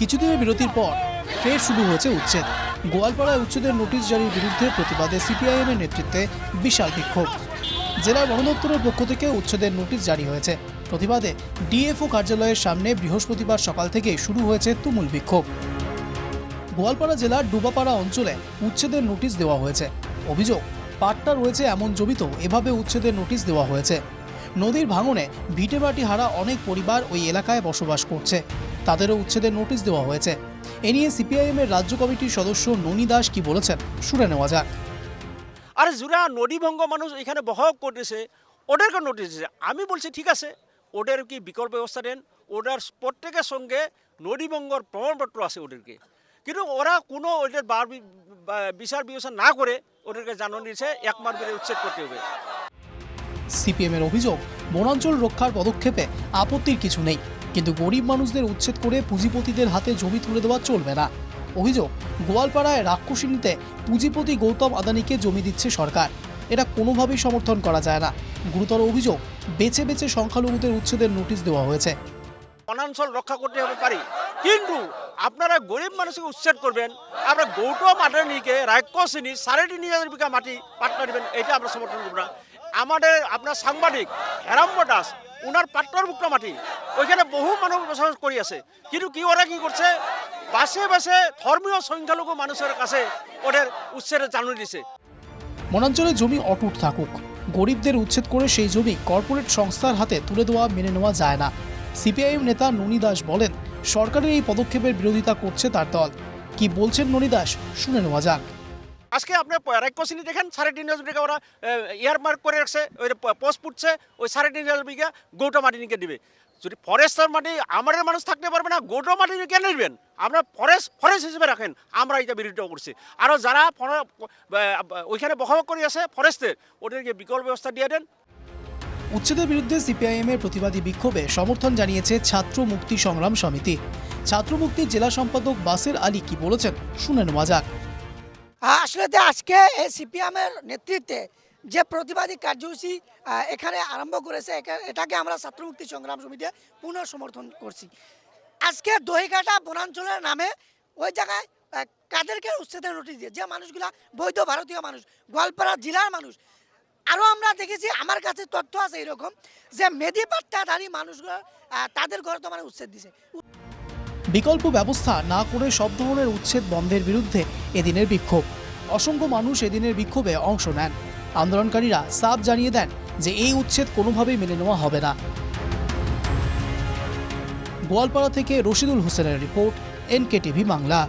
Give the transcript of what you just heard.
কিছুদিনের বিরতির পর ফের শুরু হয়েছে উচ্ছেদ। গোয়ালপাড়ায় উচ্ছেদের নোটিশ জারির বিরুদ্ধে প্রতিবাদে সিপিআইএম এর নেতৃত্বে বিশাল বিক্ষোভ। জেলা বন দপ্তরের পক্ষ থেকে উচ্ছেদের নোটিশ জারি হয়েছে। প্রতিবাদে ডিএফও কার্যালয়ের সামনে বৃহস্পতিবার সকাল থেকে শুরু হয়েছে তুমুল বিক্ষোভ। গোয়ালপাড়া জেলার ডুবাপাড়া অঞ্চলে উচ্ছেদের নোটিশ দেওয়া হয়েছে। অভিযোগ, পাট্টা রয়েছে এমন জমিতেও এভাবে উচ্ছেদের নোটিশ দেওয়া হয়েছে। নদীর ভাঙনে ভিটেমাটি হারা অনেক পরিবার ওই এলাকায় বসবাস করছে। তাদেরও উচ্ছেদের নোটিশ দেওয়া হয়েছে। এ নিয়ে সিপিআইএম এর রাজ্য কমিটির সদস্য ননী দাস কি বলেছেন শুনে নেওয়া যাক। আরে যারা নদীভঙ্গ মানুষ এখানে বহাব করতেছে ওদেরকে নোটিশ দিয়েছে আমি বলছি ঠিক আছে ওদের কি বিকল্প ব্যবস্থা দেন ওদের প্রত্যেকের সঙ্গে নদীভঙ্গর প্রমাণপত্র আছে ওদেরকে। কিন্তু ওরা কোনো ওদের বার বিচার বিবেচনা না করে ওদেরকে জানানো দিয়েছে এক মাস ধরে উচ্ছেদ করতে হবে। সিপিএম এর অভিযোগ বনাঞ্চল রক্ষার পদক্ষেপে আপত্তির কিছু নেই। কিন্তু গরিব মানুষদের উচ্ছেদ করে পুঁজিপতিদের হাতে জমি তুলে দেওয়া চলবে না। অভিযোগ, গোয়ালপাড়ায় রাক্ষসিনীতে পুঁজিপতি গৌতম আদানিকে জমি দিচ্ছে সরকার। এটা কোনোভাবেই সমর্থন করা যায় না। গুরুতর অভিযোগ, বেছে বেছে সংখ্যালঘুদের উচ্ছেদের নোটিশ দেওয়া হয়েছে। বনাঞ্চল রক্ষা করতে হবে পারি। কিন্তু আপনারা গরিব মানুষকে উচ্ছেদ করবেন আপনারা গৌতম আদানিকে রাক্ষসিনী সাড়ে তিন হাজার বিঘা মাটি পাট্টা দিবেন এটা আমরা সমর্থন করব না। আমাদের আপনার সাংবাদিক হেরাম দাস ওনার পাট্টারভুক্ত মাটি। ওইখানে বহু মানুষ বসবাস করে আছে। কিন্তু কি ওরা কি করছে বাসে বাসে ধর্মীয় সংখ্যালঘু মানুষের কাছে ওদের উচ্ছেদের জানুনি দিছে। বনাঞ্চলে জমি অটুট থাকুক। গরিবদের উচ্ছেদ করে সেই জমি কর্পোরেট সংস্থার হাতে তুলে দেওয়া মেনে নেওয়া যায় না। সিপিআইএম নেতা ননী দাস বলেন, সরকারের এই পদক্ষেপের বিরোধিতা করছে তার দল। কি বলছেন ননী দাস, শুনে নেওয়া যাক। আজকে আপনার রাক্ষসিনী দেখেন, সাড়ে তিন হাজার বিঘা ওরা ইয়ার মার্ক করে রাখছে, ওই পোস্ট পুটছে ওই সাড়ে তিন হাজার বিঘা গৌটা মাটিনিকে দিবে। যদি ফরেস্টার মাটি আমাদের মানুষ থাকতে পারবে না গৌটা মাটি কেন নেবেন আমরা ফরেস্ট ফরেস্ট হিসেবে রাখেন, আমরা এটা বিরোধিতা করছি। আরও যারা ওইখানে বসবাস করে আছে, ফরেস্টের, ওদেরকে বিকল্প ব্যবস্থা দিয়ে দেন। উচ্ছেদের বিরুদ্ধে সিপিআইএম এর প্রতিবাদী বিক্ষোভে সমর্থন জানিয়েছে ছাত্র মুক্তি সংগ্রাম সমিতি। ছাত্র মুক্তির জেলা সম্পাদক বাসের আলী কি বলেছেন, শুনে নেওয়া যাক। আসলে আজকে এই সিপিএমের নেতৃত্বে যে প্রতিবাদী কার্যসূচি এখানে আরম্ভ করেছে এটাকে আমরা ছাত্রমুক্তি সংগ্রাম সমিতি পুনঃ সমর্থন করছি। আজকে দহিঘাটা বনাঞ্চলের নামে ওই জায়গায় কাদেরকে উচ্ছেদের নোটিশ দিয়ে, যে মানুষগুলা বৈধ ভারতীয় মানুষ, গোয়ালপাড়া জেলার মানুষ। আরও আমরা দেখেছি, আমার কাছে তথ্য আছে এরকম যে মেদি পাট্টাধারী মানুষগুলো তাদের ঘরে তো মানে উচ্ছেদ দিছে। বিকল্প ব্যবস্থা না করে সব ধরনের উচ্ছেদ বন্ধের বিরুদ্ধে এদিনের বিক্ষোভ। অসংখ্য মানুষ এদিনের বিক্ষোভে অংশ নেন। আন্দোলনকারীরা সাফ জানিয়ে দেন যে এই উচ্ছেদ কোনোভাবেই মেনে নেওয়া হবে না। গোয়ালপাড়া থেকে রশিদুল হোসেনের রিপোর্ট, এনকেটিভি বাংলা।